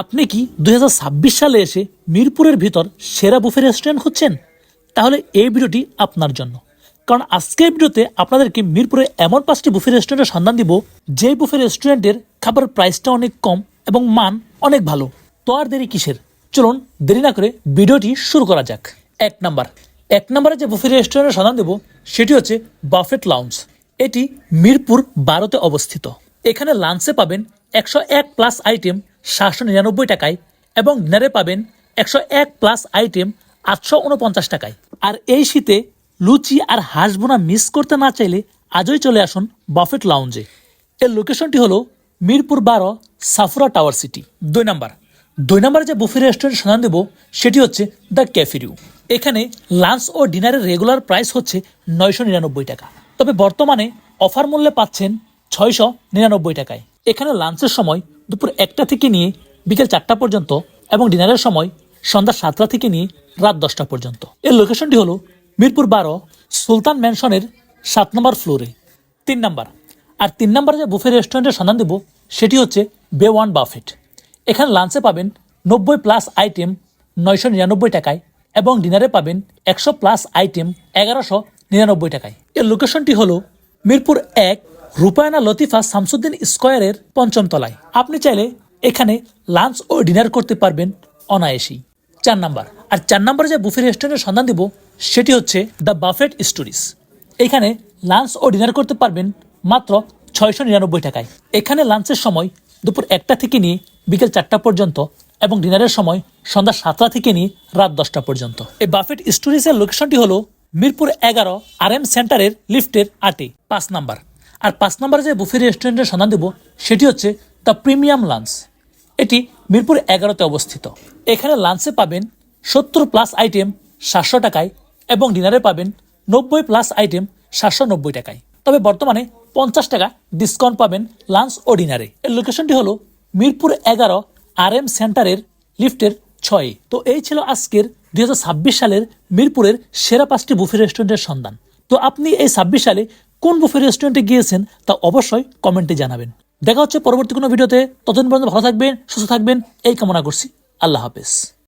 আপনি কি দুই হাজার ছাব্বিশ সালে এসে মিরপুরের ভিতর সেরা বুফে রেস্টুরেন্ট খুঁজছেন? তাহলে এই ভিডিওটি আপনার জন্য। কারণ আজকের ভিডিওতে আপনাদেরকে মিরপুরে এমন পাঁচটি বুফে রেস্টুরেন্টের সন্ধান দিব যে বুফে রেস্টুরেন্টের খাবারের প্রাইসটা অনেক কম এবং মান অনেক ভালো। তো আর দেরি কিসের? চলুন দেরি না করে ভিডিওটি শুরু করা যাক। এক নাম্বার। এক নম্বরে যে বুফে রেস্টুরেন্টের সন্ধান দেব, সেটি হচ্ছে বাফেট লাউঞ্জ। এটি মিরপুর বারোতে অবস্থিত। এখানে লাঞ্চে পাবেন একশো এক প্লাস আইটেম সাতশো নিরানব্বই টাকায় এবং ডিনারে পাবেন একশো এক প্লাস আইটেম আটশো উনপঞ্চাশ টাকায়। আর এই শীতে লুচি আর হাঁস বোনা মিস করতে না চাইলে আজই চলে আসুন বাফেট লাউঞ্জে। এর লোকেশনটি হলো মিরপুর বারো সাফুরা টাওয়ার সিটি। দুই নাম্বার। দুই নম্বরে যে বুফে রেস্টুরেন্ট সন্ধান দেব, সেটি হচ্ছে দ্য ক্যাফেরিউ এখানে লাঞ্চ ও ডিনারের রেগুলার প্রাইস হচ্ছে নয়শো নিরানব্বই টাকা। তবে বর্তমানে অফার মূল্যে পাচ্ছেন ছয়শো নিরানব্বই টাকায়। এখানে লাঞ্চের সময় দুপুর একটা থেকে নিয়ে বিকেল চারটা পর্যন্ত এবং ডিনারের সময় সন্ধ্যা সাতটা থেকে নিয়ে রাত দশটা পর্যন্ত। এর লোকেশনটি হলো মিরপুর বারো সুলতান ম্যানশনের সাত নম্বর ফ্লোরে তিন নাম্বার। আর তিন নম্বরে যে বুফে রেস্টুরেন্টের সন্ধান দেব, সেটি হচ্ছে বে ওয়ান বাফেট এখানে লাঞ্চে পাবেন নব্বই প্লাস আইটেম নয়শো নিরানব্বই টাকায় এবং ডিনারে পাবেন একশো প্লাস আইটেম এগারোশো নিরানব্বই টাকায়। এর লোকেশনটি হলো মিরপুর এক রূপায়না লতিফা শামসুদ্দিন স্কোয়ারের পঞ্চম তলায়। আপনি চাইলে এখানে লাঞ্চ ও ডিনার করতে পারবেন অনায়াসেই। চার নাম্বার। আর চার নাম্বারে যে বুফে রেস্টুরেন্টের সন্ধান দিব, সেটি হচ্ছে দ্য বাফেট স্টোরিজ এখানে লাঞ্চ ও ডিনার করতে পারবেন মাত্র ছয়শো নিরানব্বই টাকায়। এখানে লাঞ্চের সময় দুপুর একটা থেকে নিয়ে বিকেল চারটা পর্যন্ত এবং ডিনারের সময় সন্ধ্যা সাতটা থেকে নিয়ে রাত দশটা পর্যন্ত। এই বাফেট স্টোরিজের লোকেশনটি হলো মিরপুর এগারো আর এম সেন্টারের লিফটের আটে। পাঁচ নাম্বার। আর পাঁচ নাম্বারে যে বুফে রেস্টুরেন্টের সন্ধান দেব, সেটি হচ্ছে দ্য প্রিমিয়াম লাঞ্চ। এটি মিরপুর এগারোতে অবস্থিত। এখানে লাঞ্চে পাবেন সত্তর প্লাস আইটেম সাতশো টাকায় এবং ডিনারে পাবেন নব্বই প্লাস আইটেম সাতশো নব্বই টাকায়। তবে বর্তমানে পঞ্চাশ টাকা ডিসকাউন্ট পাবেন লাঞ্চ ও ডিনারে। এর লোকেশনটি হলো মিরপুর এগারো আর এম সেন্টারের লিফটের ছয়ে। তো এই ছিল আজকের দুই হাজার ছাব্বিশ সালের মিরপুরের সেরা পাঁচটি বুফে রেস্টুরেন্টের সন্ধান। তো আপনি এই ছাব্বিশ সালে কোন বুফে রেস্টুরেন্টে গিয়েছেন তা অবশ্যই কমেন্টে জানাবেন। দেখা হচ্ছে পরবর্তী কোনো ভিডিওতে ততদিন পর্যন্ত ভালো থাকবেন, সুস্থ থাকবেন, এই কামনা করছি। আল্লাহ হাফেজ।